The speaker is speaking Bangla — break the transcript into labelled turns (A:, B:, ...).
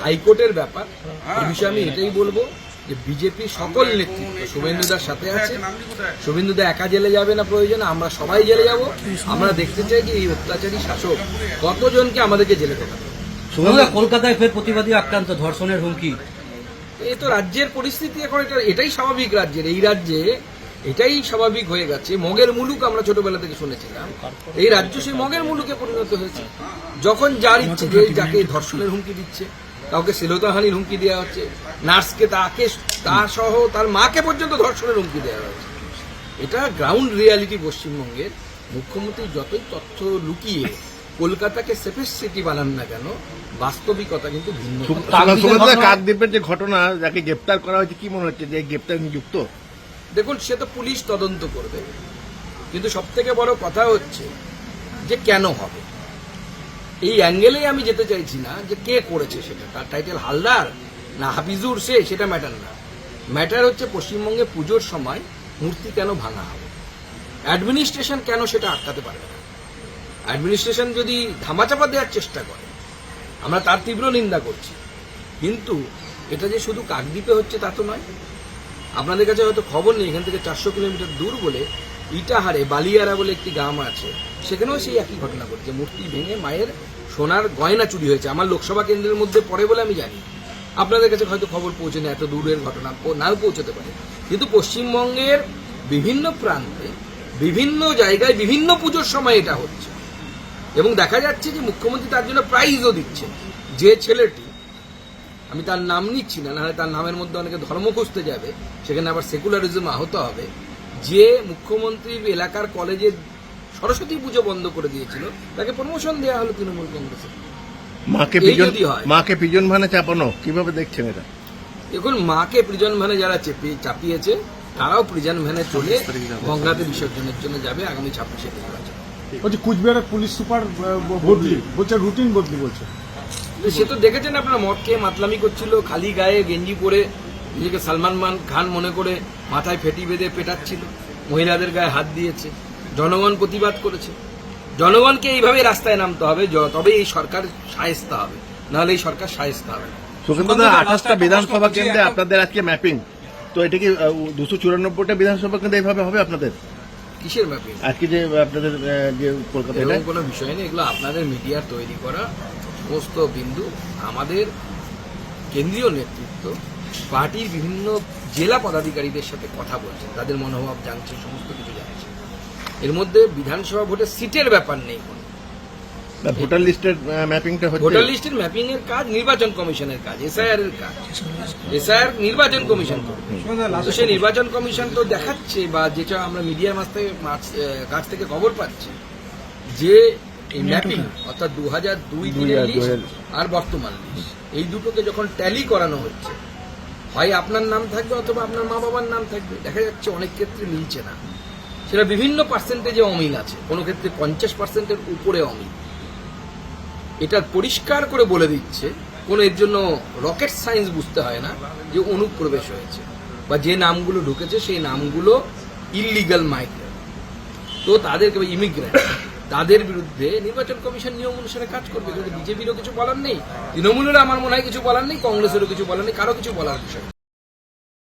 A: হাইকোর্টের ব্যাপার এই বিষয়ে আমি এটাই বলব যে বিজেপি সকল নেতৃত্ব শুভেন্দুদার সাথে আছে শুভেন্দুদা একা জেলে যাবে না প্রয়োজন আমরা সবাই জেলে যাব। আমরা দেখতে চাই যে এই অত্যাচারী শাসক কতজনকে আমাদেরকে জেলে
B: শুভেন্দুদা কলকাতায় ফের প্রতিবাদী আক্রান্ত ধর্ষণের হুমকি।
A: এই তো রাজ্যের পরিস্থিতি এখন এটা এটাই স্বাভাবিক রাজ্যের এই রাজ্যে এটাই স্বাভাবিক হয়ে গেছে। মগের মুলুক আমরা ছোটবেলা থেকে শুনেছিলাম। এই রাজ্য সেই মগের মুলুকে পরিণত হয়েছে। যখন যার ইচ্ছে যে যাকে ধর্ষণের হুমকি দিচ্ছে কাউকে শ্লীলতাহানির হুমকি দেওয়া হচ্ছে নার্সকে তাকে তা সহ তার মাকে পর্যন্ত ধর্ষণের হুমকি দেওয়া হচ্ছে এটা গ্রাউন্ড রিয়ালিটি পশ্চিমবঙ্গের। মুখ্যমন্ত্রী যতই তথ্য লুকিয়ে কলকাতাকে সেফেস্ট সিটি বানান না কেন বাস্তবিকতা কিন্তু ভিন্ন।
B: কাকদ্বীপের
C: যে ঘটনা যাকে গ্রেপ্তার করা হয়েছে কি মনে হচ্ছে যে গ্রেপ্তার নিযুক্ত
A: দেখুন সে তো পুলিশ তদন্ত করবে। কিন্তু সব থেকে বড় কথা হচ্ছে যে কেন হবে? এই অ্যাঙ্গেলেই আমি যেতে চাইছি না যে কে করেছে সেটা। তার টাইটেল হালদার না হাফিজুর সে সেটা ম্যাটার না। ম্যাটার হচ্ছে পশ্চিমবঙ্গে পুজোর সময় মূর্তি কেন ভাঙা হবে? অ্যাডমিনিস্ট্রেশন কেন সেটা আটকাতে পারবে না? অ্যাডমিনিস্ট্রেশন যদি ধামাচাপা দেওয়ার চেষ্টা করে, আমরা তার তীব্র নিন্দা করছি। কিন্তু এটা যে শুধু কাকদ্বীপে হচ্ছে তা তো নয়। আপনাদের কাছে হয়তো খবর নেই, এখান থেকে চারশো কিলোমিটার দূর বলে ইটাহারে বালিয়ারা বলে একটি গ্রাম আছে। সেখানেও সেই একই ঘটনা ঘটছে। মূর্তি ভেঙে মায়ের সোনার গয়না চুরি হয়েছে। আমার লোকসভা কেন্দ্রের মধ্যে পড়ে বলে আমি জানি। আপনাদের কাছে হয়তো খবর পৌঁছে না এত দূরের ঘটনা নাও পৌঁছতে পারে। কিন্তু পশ্চিমবঙ্গের বিভিন্ন প্রান্তে, বিভিন্ন জায়গায় বিভিন্ন পুজোর সময় এটা হচ্ছে। এবং দেখা যাচ্ছে যে মুখ্যমন্ত্রী তার জন্য প্রাইজও দিচ্ছে যে ছেলেটি, আমি তার নাম নিচ্ছি না, নাহলে তার নামের মধ্যে অনেকে ধর্ম খুঁজতে যাবে, সেখানে আবার সেকুলারিজম আহত হবে। যে মুখ্যমন্ত্রীর এলাকার কলেজে সরস্বতী পুজো বন্ধ করে দিয়েছিল তাকে প্রমোশন দেওয়া হলো তৃণমূল কংগ্রেসে।
C: মাকে পিজন মাকে পিজন ভানে চাপানো কীভাবে দেখছেন এটা?
A: দেখুন মাকে প্রিজন ভ্যানে যারা চেপে- চাপিয়েছে তারাও প্রিজন ভ্যানে চলে গঙ্গাতে বিসর্জনের জন্য যাবে আগামী ছাব্বিশে নির্বাচন।
D: বলছে কুচবিহারের পুলিশ সুপার বদলি। বলছে রুটিন বদলি বলছে।
A: সে তো দেখেছেন আপনার মদ খেয়ে মাতলামি করছিল খালি গায়ে গেঞ্জি পরে নিজেকে সালমান মান খান মনে করে মাথায় ফেটি বেঁধে পেটাচ্ছিল মহিলাদের গায়ে হাত দিয়েছে। জনগণ প্রতিবাদ করেছে। জনগণকে এইভাবে রাস্তায় নামতে হবে তবে এই সরকার সায়স্তা হবে। নাহলে এই সরকার সায়স্তা হবে
C: আঠাশটা বিধানসভা কেন্দ্রে আপনাদের আজকে ম্যাপিং তো এটা কি দুশো চুরানব্বইটা বিধানসভা কেন্দ্রে এইভাবে হবে আপনাদের?
A: কিসের ব্যাপারে
C: আজকে যে আপনাদের যে কলকাতা
A: কোনো বিষয় নেই। এগুলো আপনাদের মিডিয়ার তৈরি করা সমস্ত বিন্দু আমাদের কেন্দ্রীয় নেতৃত্ব পার্টির বিভিন্ন জেলা পদাধিকারীদের সাথে কথা বলছে। তাদের মনোভাব জানছে সমস্ত কিছু জানছে। এর মধ্যে বিধানসভা ভোটের সিটের ব্যাপার নেই।
C: ভোটার লিস্টের ম্যাপিংটা হচ্ছে
A: ভোটার লিস্টের ম্যাপিং এর কাজ নির্বাচন কমিশনের কাজ এসআইআর এর কাজ। এসআইআর নির্বাচন কমিশন করবে। তো সেই নির্বাচন কমিশন তো দেখাচ্ছে বা যেটা আমরা মিডিয়ার মাছ থেকে কাছ থেকে খবর পাচ্ছি যে ম্যাপিং অর্থাৎ দু হাজার দুই লিস্ট আর বর্তমান লিস্ট এই দুটোকে যখন ট্যালি করানো হচ্ছে হয় আপনার নাম থাকবে অথবা আপনার মা বাবার নাম থাকবে দেখা যাচ্ছে অনেক ক্ষেত্রে মিলছে না। সেটা বিভিন্ন পার্সেন্টেজে অমিল আছে। কোনো ক্ষেত্রে পঞ্চাশ পার্সেন্টের উপরে অমিল। এটা পরিষ্কার করে বলে দিচ্ছে, কোনো এর জন্য রকেট সায়েন্স বুঝতে হয় না যে অনুপ্রবেশ হয়েছে বা যে নামগুলো ঢুকেছে সেই নামগুলো ইলিগাল মাইগ্রেন্ট তো তাদেরকে ইমিগ্রেন্ট তাদের বিরুদ্ধে নির্বাচন কমিশন নিয়ম অনুসারে কাজ করবে। কিন্তু বিজেপিরও কিছু বলার নেই তৃণমূলের আমার মনে হয় কিছু বলার নেই, কংগ্রেসেরও কিছু বলার নেই, কারও কিছু বলার বিষয়।